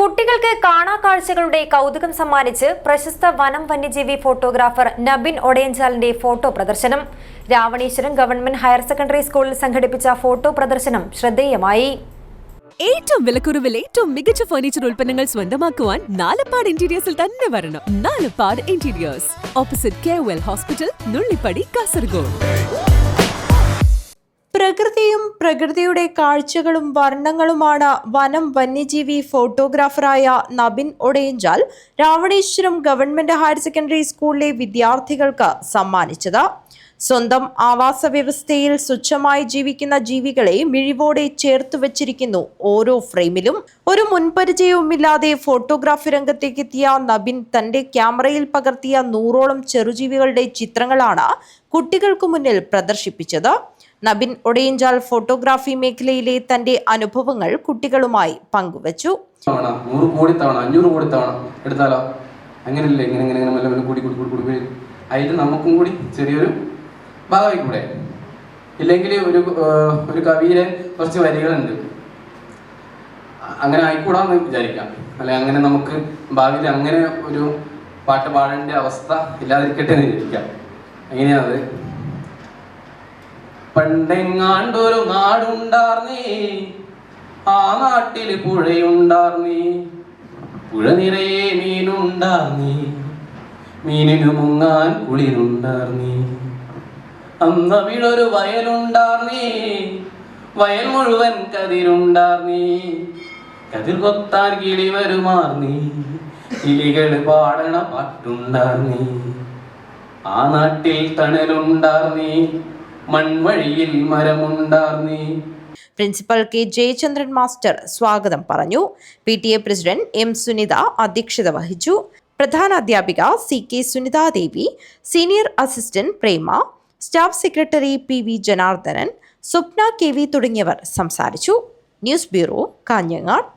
കുട്ടികൾക്ക് കാണാക്കാഴ്ചകളുടെ കൗതുകം സമ്മാനിച്ച് പ്രശസ്ത വനം വന്യജീവി ഫോട്ടോഗ്രാഫർ നബിൻ ഒടയഞ്ചാലിന്റെ ഫോട്ടോ പ്രദർശനം. രാവണീശ്വരം ഗവൺമെന്റ് ഹയർ സെക്കൻഡറി സ്കൂളിൽ സംഘടിപ്പിച്ച ഫോട്ടോ പ്രദർശനം ശ്രദ്ധേയമായി. ഏറ്റവും വിലക്കുറവിൽ ഏറ്റവും മികച്ച ഫർണിച്ചർ ഉൽപ്പന്നങ്ങൾ സ്വന്തമാക്കുവാൻ നാലപ്പാട് ഇന്റീരിയേഴ്സിൽ തന്നെ വരണം. Nalappad interiors opposite K well hospital Nullippady Kasaragod പ്രകൃതിയുടെ കാഴ്ചകളും വർണങ്ങളുമാണ് വനം വന്യജീവി ഫോട്ടോഗ്രാഫറായ Nabin Odayanchal Ravaneshwaram government higher secondary സ്കൂളിലെ വിദ്യാർത്ഥികൾക്ക് സമ്മാനിച്ചത്. സ്വന്തം ആവാസ വ്യവസ്ഥയിൽ സ്വച്ഛമായി ജീവിക്കുന്ന ജീവികളെ മിഴിവോടെ ചേർത്തു വച്ചിരിക്കുന്നു ഓരോ ഫ്രെയിമിലും. ഒരു മുൻപരിചയവുമില്ലാതെ ഫോട്ടോഗ്രാഫി രംഗത്തേക്കെത്തിയ നബിൻ തന്റെ ക്യാമറയിൽ പകർത്തിയ നൂറോളം ചെറുജീവികളുടെ ചിത്രങ്ങളാണ് കുട്ടികൾക്ക് മുന്നിൽ പ്രദർശിപ്പിച്ചത്. നബിൻ ഒടയഞ്ചാൽ ഫോട്ടോഗ്രാഫി മേഖലയിലെ തന്റെ അനുഭവങ്ങൾ കുട്ടികളുമായി പങ്കുവച്ചു. തവണ കോടി തവണ അഞ്ഞൂറ് കോടി തവണ എടുത്താലോ? അങ്ങനെയല്ലേ ഇങ്ങനെ ഇങ്ങനെ ഇങ്ങനെ മെല്ലെ മെല്ലെ കൂടി കൂടി കൂടി കൂടി അതിൽ നമുക്കും കൂടി ചെറിയൊരു ഭാഗമായി കൂടെ. ഇല്ലെങ്കിൽ ഒരു ഒരു കവിയിലെ കുറച്ച് വരികളുണ്ട്. അങ്ങനെ ആയിക്കൂടാന്ന് വിചാരിക്കാം. അല്ലെ അങ്ങനെ നമുക്ക് ഭാവിയിൽ അങ്ങനെ ഒരു പാട്ട് പാടേണ്ട അവസ്ഥ ഇല്ലാതിരിക്കട്ടെ എന്ന് വിചാരിക്കാം. എങ്ങനെയാണത്? പണ്ടെങ്ങാണ്ടൊരു നാടുണ്ടാർന്നേ. ആ നാട്ടിൽ പുഴയുണ്ടാർന്നേ. പുഴ നിറയെ മീനുണ്ടാർന്നേ. മീനിനു മുങ്ങാൻ കുളിരുണ്ടാർന്നേ. അന്നവിടൊരു വയലുണ്ടാർന്നേ. വയൽ മുഴുവൻ കതിരുണ്ടാർന്നേ. കതിർ കൊത്താൻ കിളി വരുമാർന്നേ. കിളികൾ പാടണ പാട്ടുണ്ടാർന്നേ. ആ നാട്ടിൽ തണലുണ്ടാർന്നേ. മൺവഴിയിൽ മരമുണ്ടാർന്നി. പ്രിൻസിപ്പൽ കെ ജയചന്ദ്രൻ മാസ്റ്റർ സ്വാഗതം പറഞ്ഞു. P T A president M Sunitha അധ്യക്ഷത വഹിച്ചു. പ്രധാന അധ്യാപിക C K Sunithadevi senior assistant Prema staff secretary P V Janardhanan Swapna K V തുടങ്ങിയവർ സംസാരിച്ചു. News bureau Kanhangad.